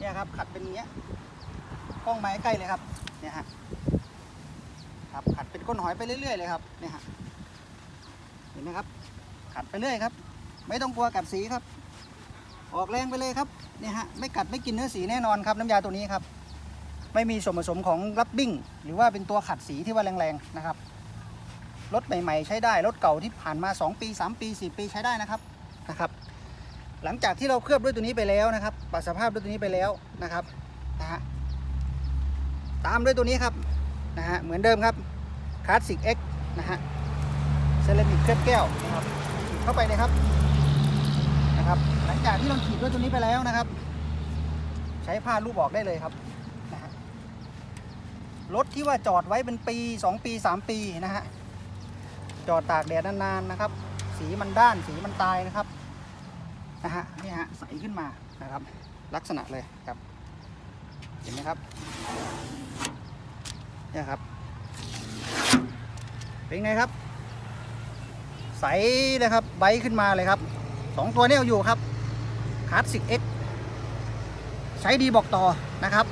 เนี่ยครับขัดเป็นอย่างเงี้ยกล้องไม้ใกล้เลยครับเนี่ยฮะครับขัดเป็นก้นหอยไปเรื่อยๆเลยครับเนี่ยฮะเห็นไหมครับ ขัดไปเรื่อยครับ ไม่ต้องกลัวกัดสีครับ ออกแรงไปเลยครับเนี่ยฮะไม่กัดไม่กินเนื้อสีแน่นอนครับน้ำยาตัวนี้ครับ ไม่มีส่วนผสมของรับบิ้งหรือว่าเป็นตัวขัดสีที่ว่าแรงๆนะครับรถใหม่ๆใช้ได้รถเก่าที่ผ่านมา 2 ปี 3 ปี 4 ปีใช้ได้นะครับนะครับ หลังจากที่เราเคลือบด้วยตัวนี้ไปแล้วนะครับปรับสภาพด้วยตัวนี้ไปแล้วนะครับนะฮะตามด้วยตัวนี้ครับนะฮะเหมือนเดิมครับคลาสสิก X นะฮะเซรามิกเคลือบแก้วนะครับฉีดเข้าไปเลยครับนะครับ หลังจากที่เราฉีดด้วยตัวนี้ไปแล้วนะครับ ใช้ผ้าลูบออกได้เลยครับนะฮะรถที่ว่าจอดไว้เป็นปี 2 ปี 3 ปีนะฮะจอดตากแดดนานๆนะครับ สีมันด้านสีมันตายนะครับ นะฮะนี่ฮะใสขึ้นมานะครับ ลักษณะเลยครับ เห็นไหมครับเนี่ยครับ เป็นไงครับ ใสเลยครับใบขึ้นมาเลยครับสองตัวนี้เอาอยู่ครับคลาสสิกเอ็กใช้ดีบอกต่อนะครับ